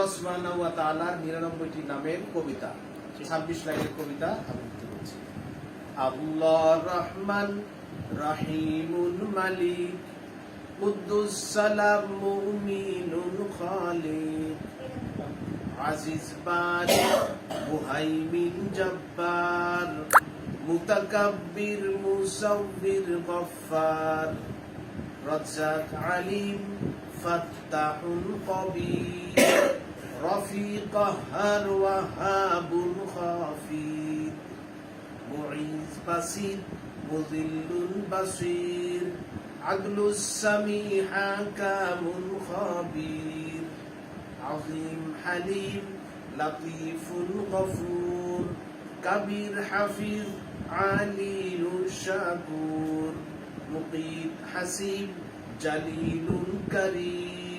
আল্লাহ সুবহানাহু ওয়া তাআলার নিরানব্বইটি নামের কবিতা ছাব্বিশ লাইনের কবিতা আবৃত্তি করছি আল্লাহ রহমান রহিমুল মালিক কুদ্দুস সালাম মুমিনুল খালিক আজিজ বারি মুহাইমিন জব্বার মুতাকাব্বির মুসাব্বির গফফার রজ্জাক আলিম ফাত্তাহুল কবির। রফি قهر وهاب خافير معيذ بسيط مذل بصير عدل السميع حكام خبير عظيم حليم لطيف غفور كبير حفيظ عليل شكور مقيت حسيب جليل كريم.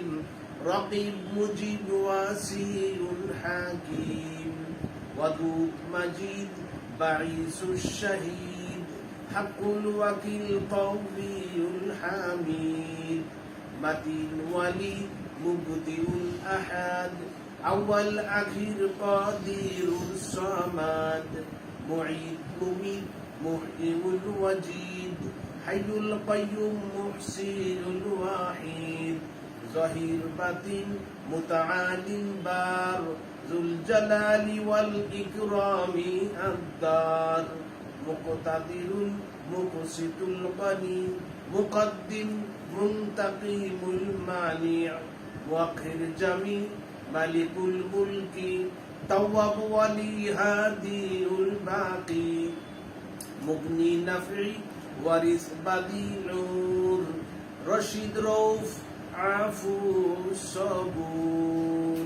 رقيب مجيب واسيع حكيم ودود مجيد بعيس الشهيد حق الوكيل قوي الحميد متين ولي مبدئ الأحد أول أخير قادر الصمد. معيد مميت محيي الوجيد حي القيوم محسن الوحيد. ظهير باطن متعال بار ذو الجلال والإكرام الدار مقتدر مقسط الغني مقدم منتقم المانع مؤخر جميع ملك الملك تواب ولي هادي الباقي مغني نفعي ورث بدي نور رشيد روف العفو الصبور